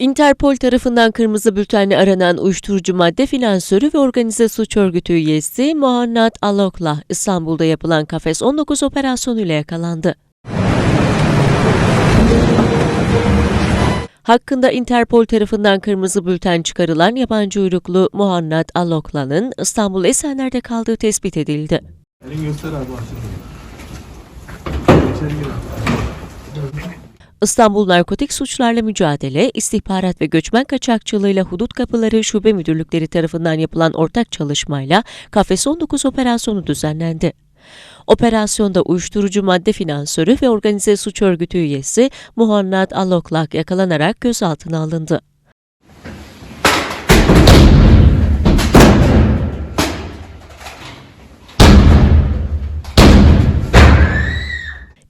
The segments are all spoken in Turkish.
Interpol tarafından kırmızı bültenle aranan uyuşturucu madde finansörü ve organize suç örgütü üyesi Muhannat Alokla İstanbul'da yapılan Kafes 19 operasyonuyla yakalandı. Hakkında Interpol tarafından kırmızı bülten çıkarılan yabancı uyruklu Muhannat Alokla'nın İstanbul Esenler'de kaldığı tespit edildi. Elini göster abi. İstanbul Narkotik Suçlarla Mücadele, İstihbarat ve Göçmen Kaçakçılığıyla Hudut Kapıları Şube Müdürlükleri tarafından yapılan ortak çalışmayla Kafes 19 operasyonu düzenlendi. Operasyonda uyuşturucu madde finansörü ve organize suç örgütü üyesi Muhannat Aloklak yakalanarak gözaltına alındı.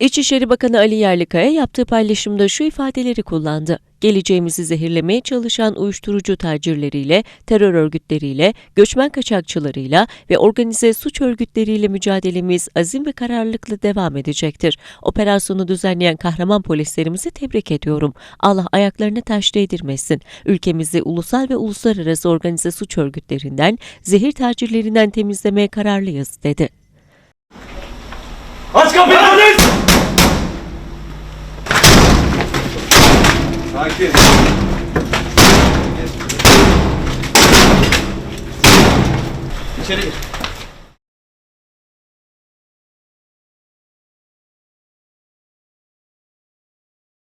İçişleri Bakanı Ali Yerlikaya yaptığı paylaşımda şu ifadeleri kullandı. Geleceğimizi zehirlemeye çalışan uyuşturucu tacirleriyle, terör örgütleriyle, göçmen kaçakçılarıyla ve organize suç örgütleriyle mücadelemiz azim ve kararlılıkla devam edecektir. Operasyonu düzenleyen kahraman polislerimizi tebrik ediyorum. Allah ayaklarını taş değdirmesin. Ülkemizi ulusal ve uluslararası organize suç örgütlerinden, zehir tacirlerinden temizlemeye kararlıyız, dedi. Aç kapıyı Sakin. İçeri gir.